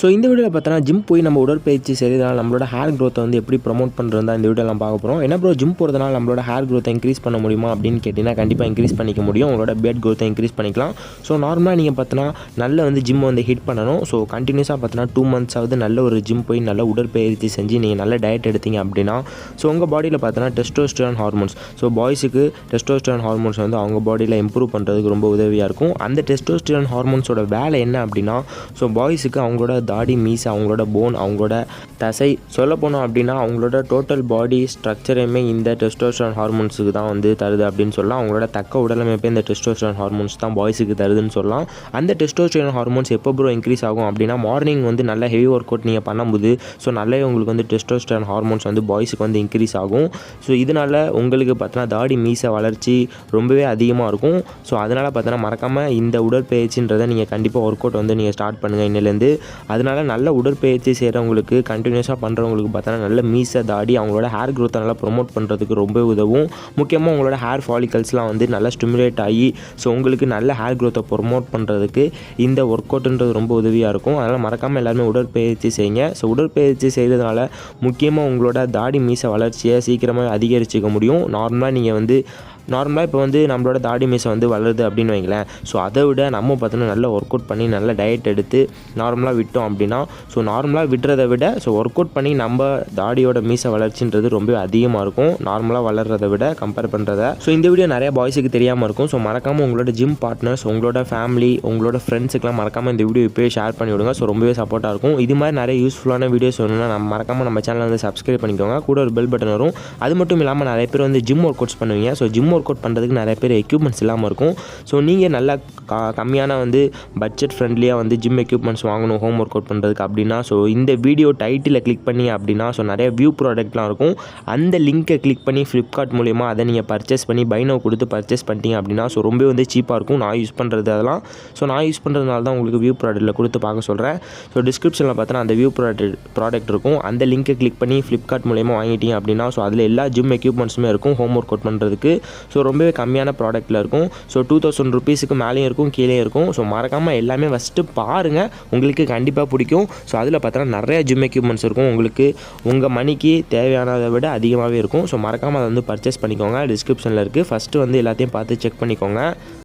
So இந்த வீடியோவில் பார்த்தோன்னா ஜிம் போய் நம்ம உடற்பயிற்சி செய்கிறதுனால நம்மளோட ஹேர் க்ரோத்தை வந்து எப்படி ப்ரொமோட் பண்ணுறதா இந்த வீடியோலாம் நம்ம பார்க்க போகிறோம் என்ன ப்ரோ ஜிம் போகிறதுனால நம்மளோட ஹேர் க்ரோத்தை இன்க்ரீஸ் பண்ண முடியுமா அப்படின்னு கேட்டிங்கன்னா கண்டிப்பாக இன்க்ரீஸ் பண்ணிக்க முடியும். உங்களோட பேட் க்ரோத்தை இன்க்ரீஸ் பண்ணிக்கலாம். ஸோ நார்மலாக நீங்கள் பார்த்தோன்னா நல்ல வந்து ஜிம் வந்து ஹிட் பண்ணணும். ஸோ கண்டினியூஸாக பார்த்தோன்னா டூ மந்த்ஸாவது நல்ல ஒரு ஜிம் போய் நல்ல உடற்பயிற்சி செஞ்சு நீங்கள் நல்ல டயட் எடுத்தீங்க அப்படின்னா ஸோ உங்கள் பாடியில் பார்த்தோன்னா டெஸ்டோஸ்டரான் ஹார்மோன்ஸ் ஸோ பாய்ஸுக்கு டெஸ்டோஸ்டரான் ஹார்மோன்ஸ் வந்து அவங்க பாடியில் இம்ப்ரூவ் பண்ணுறதுக்கு ரொம்ப உதவியாக இருக்கும். அந்த டெஸ்டோஸ்டரான் ஹார்மோன்ஸோட வேலை என்ன அப்படின்னா ஸோ பாய்ஸுக்கு அவங்களோட தாடி மீஸ் அவங்களோட போன் அவங்களோட தசை. சொல்ல போனோம் அப்படின்னா அவங்களோட டோட்டல் பாடி ஸ்ட்ரக்சரையுமே இந்த டெஸ்டோஸ்டரான் ஹார்மோன்ஸுக்கு தான் வந்து தருது அப்படின்னு சொல்லலாம். அவங்களோட தக்க உடலமைப்பே இந்த டெஸ்டோஸ்டரான் ஹார்மோன்ஸ் தான் பாய்ஸுக்கு தருதுன்னு சொல்லலாம். அந்த டெஸ்டோஸ்டரான் ஹார்மோன்ஸ் எப்போ ப்ரோ இன்க்ரீஸ் ஆகும் அப்படின்னா மார்னிங் வந்து நல்ல ஹெவி ஒர்க் அவுட் நீங்கள் பண்ணும்போது ஸோ நல்ல உங்களுக்கு வந்து டெஸ்டோஸ்டரான் ஹார்மோன்ஸ் வந்து பாய்ஸுக்கு வந்து இன்க்ரீஸ் ஆகும். ஸோ இதனால் உங்களுக்கு பார்த்தோன்னா தாடி மீசை வளர்ச்சி ரொம்பவே அதிகமாக இருக்கும். ஸோ அதனால் பார்த்தோன்னா மறக்காமல் இந்த உடற்பயிற்சின்றதை நீங்கள் கண்டிப்பாக ஒர்க் அவுட் வந்து நீங்கள் ஸ்டார்ட் பண்ணுங்கள் இன்னிலேருந்து. அதனால நல்ல உடற்பயிற்சி செய்கிறவங்களுக்கு கண்டினியூஸாக பண்ணுறவங்களுக்கு பார்த்தோன்னா நல்ல மீசை தாடி அவங்களோட ஹேர் க்ரோத்தை நல்லா ப்ரொமோட் பண்ணுறதுக்கு ரொம்ப உதவும். முக்கியமாக உங்களோட ஹேர் ஃபாலிகல்ஸ்லாம் வந்து நல்லா ஸ்டிமுலேட் ஆகி ஸோ உங்களுக்கு நல்ல ஹேர் க்ரோத்தை ப்ரொமோட் பண்ணுறதுக்கு இந்த ஒர்க் அவுட்ன்றது ரொம்ப உதவியாக இருக்கும். அதனால் மறக்காமல் எல்லாருமே உடற்பயிற்சி செய்யுங்க. ஸோ உடற்பயிற்சி செய்கிறதுனால முக்கியமாக உங்களோட தாடி மீசை வளர்ச்சியை சீக்கிரமாக அதிகரிச்சுக்க முடியும். நார்மலாக நீங்கள் வந்து நார்மலாக இப்போ வந்து நம்மளோட தாடி மீசை வந்து வளருது அப்படின்னு வைங்களேன். ஸோ அதை விட நம்ம பார்த்தோன்னா நல்ல ஒர்க் அவுட் பண்ணி நல்ல டயட் எடுத்து நார்மலாக விட்டோம் அப்படின்னா ஸோ நார்மலாக விடுறதை விட ஸோ ஒர்க் அவுட் பண்ணி நம்ம தாடியோட மீசை வளர்ச்சின்றது ரொம்ப அதிகமாக இருக்கும். நார்மலாக வளர்கிறத விட கம்பேர் பண்ணுறத ஸோ இந்த வீடியோ நிறைய பாய்ஸுக்கு தெரியாமல் இருக்கும். ஸோ மறக்காமல் உங்களோட ஜிம் பார்ட்னர்ஸ் உங்களோட ஃபேமிலி உங்களோட ஃப்ரெண்ட்ஸுக்கெலாம் மறக்காமல் இந்த வீடியோ இப்போயே ஷேர் பண்ணி விடுங்க. ஸோ ரொம்பவே சப்போர்ட்டாக இருக்கும். இது மாதிரி நிறைய யூஸ்ஃபுல்லான வீடியோஸ் வேணும்னா நம்ம மறக்காமல் நம்ம சேனலை வந்து சப்ஸ்கிரைப் பண்ணிக்கோங்க. கூட ஒரு பெல் பட்டன் வரும். அது மட்டும் இல்லாமல் நிறைய பேர் வந்து ஜிம் ஒர்க் அவுட்ஸ் பண்ணுவீங்க. ஸோ ஜிம் ஒர்க் அவுட் பண்ணுறதுக்கு நிறைய பேர் எக்யூப்மெண்ட்ஸ் இல்லாமல் இருக்கும். ஸோ நீங்கள் நல்லா கம்மியான வந்து பட்ஜெட் ஃப்ரெண்ட்லியாக வந்து ஜிம் எக்யூப்மெண்ட்ஸ் வாங்கணும் ஹோம் ஒர்க் அவுட் பண்ணுறதுக்கு அப்படின்னா ஸோ இந்த வீடியோ டைட்டில் கிளிக் பண்ணி அப்படின்னா ஸோ நிறைய வியூ ப்ராடக்ட்லாம் இருக்கும். அந்த லிங்க்கை கிளிக் பண்ணி ஃப்ளிப்கார்ட் மூலிமா அதை நீங்கள் பர்ச்சேஸ் பண்ணி பைனோ கொடுத்து பர்ச்சேஸ் பண்ணிட்டீங்க அப்படின்னா ஸோ ரொம்ப வந்து சீப்பாக இருக்கும். நான் யூஸ் பண்ணுறது அதெல்லாம். ஸோ நான் யூஸ் பண்ணுறதுனால தான் உங்களுக்கு வியூ ப்ராடக்ட்டில் கொடுத்து பார்க்க சொல்கிறேன் ஸோ டிஸ்கிரிப்ஷனில் பார்த்தோன்னா அந்த வியூ ப்ராடக்ட் ப்ராடக்ட் இருக்கும். அந்த லிங்க்கை கிளிக் பண்ணி ஃப்ளிப்கார்ட் மூலிமா வாங்கிட்டீங்க அப்படின்னா ஸோ அதில் எல்லா ஜிம் எக்யூப்மெண்ட்ஸுமே இருக்கும் ஹோம் ஒர்க் அவுட் பண்ணுறதுக்கு ஸோ ரொம்பவே கம்மியான ப்ராடக்ட்டில் இருக்கும். ஸோ டூ தௌசண்ட் ருபீஸுக்கு மேலேயும் இருக்கும் கீழே இருக்கும். ஸோ மறக்காமல் எல்லாமே ஃபஸ்ட்டு பாருங்கள் உங்களுக்கு கண்டிப்பாக பிடிக்கும். ஸோ அதில் பார்த்தோன்னா நிறைய ஜிம் எக்யூப்மெண்ட்ஸ் இருக்கும் உங்களுக்கு. உங்கள் மணிக்கு தேவையானதை விட அதிகமாகவே இருக்கும். ஸோ மறக்காமல் அதை வந்து பர்ச்சேஸ் பண்ணிக்கோங்க. டிஸ்கிரிப்ஷனில் இருக்குது ஃபஸ்ட்டு வந்து எல்லாத்தையும் பார்த்து செக் பண்ணிக்கோங்க.